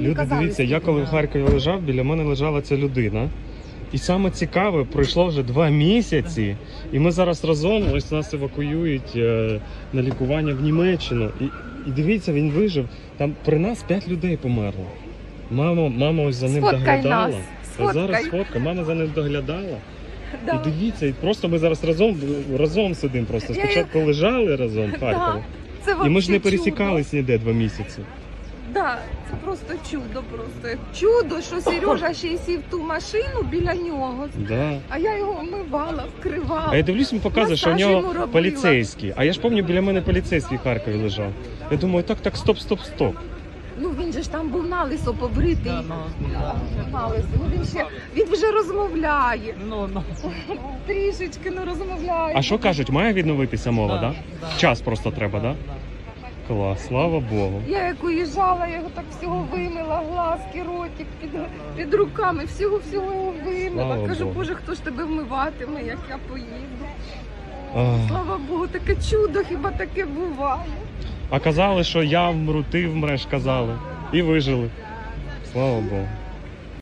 Люди, дивіться, я коли в. Харкові лежав, біля мене лежала ця людина. І саме цікаве, пройшло вже два місяці, і ми зараз разом ось нас евакуюють е, на лікування в Німеччину. І, і дивіться, він вижив. Там при нас п'ять людей померло. Мама, мама ось за ним Сфоткай доглядала. нас, А зараз сфоткай. фотка, мама за ним доглядала. Да. І дивіться, і просто ми зараз разом разом сидимо. Просто Я- спочатку лежали разом в Харкові. Це І ми ж вообще не пересікались ніде два місяці. Да, це просто чудо, просто чудо, що Сережа ще й сів ту машину біля нього. Да. А я його вмивала, вкривала. А я дивлюсь, він показує, що в Масаж нього робила. поліцейський. А я ж пам'ятаю, біля мене поліцейський в Харкові лежав. Я думаю, так, так, стоп, стоп, стоп. Ну він же ж там був на лисо побритий. На лисо. Ну він ще він вже розмовляє. Ну, ну. Трішечки ну розмовляє. А що кажуть, має відновитися мова, да? Да. Час просто треба, да? Клас, слава Богу. Я як уїжджала, я його так всього вимила, глазки, ротик під, під руками, всього всього його вимила. Слава Кажу, Богу. боже, хто ж тебе вмиватиме, як я поїду. Ах. Слава Богу, таке чудо, хіба таке буває. А казали, що я вмру, ти вмреш, казали. І вижили. Слава Богу.